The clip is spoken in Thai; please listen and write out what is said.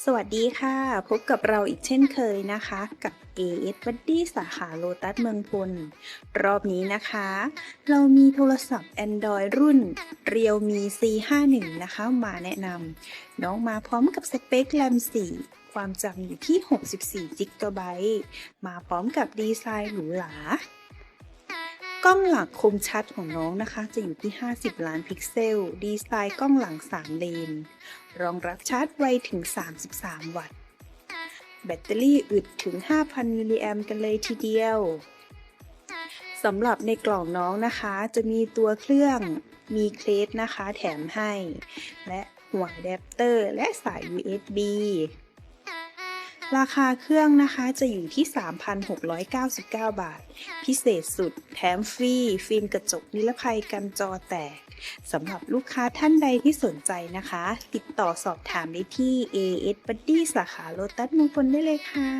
สวัสดีค่ะ พบกับเราอีกเช่นเคยนะคะ กับ AS b u d d y สาขาโลตัสเมืองพล รอบนี้นะคะ เรามีโทรศัพท์ Android รุ่น Realme C51 นะคะ มาแนะนำน้องมาพร้อมกับสเปค RAM 4ความจำอยู่ที่ 64 GB มาพร้อมกับดีไซน์หรูหรา กล้องหลังคมชัดของน้องนะคะ จะอยู่ที่ 50 ล้านพิกเซล ดีไซน์กล้องหลัง 3 เลน รองรับชาร์จไวถึง 33 วัตต์ แบตเตอรี่อึดถึง 5,000 มิลลิแอมกันเลยทีเดียว สำหรับในกล่องน้องนะคะ จะมีตัวเครื่อง มีเคสนะคะแถมให้ และหัวอะแดปเตอร์และสาย USB ราคาเครื่องนะคะจะอยู่ที่ 3,699 บาท พิเศษสุด แถมฟรี ฟิล์มกระจกนิรภัยกันจอแตกสำหรับลูกค้าท่านใดที่สนใจนะคะ ติดต่อสอบถามได้ที่ AS Buddy สาขาโลตัสมงคลได้เลยค่ะ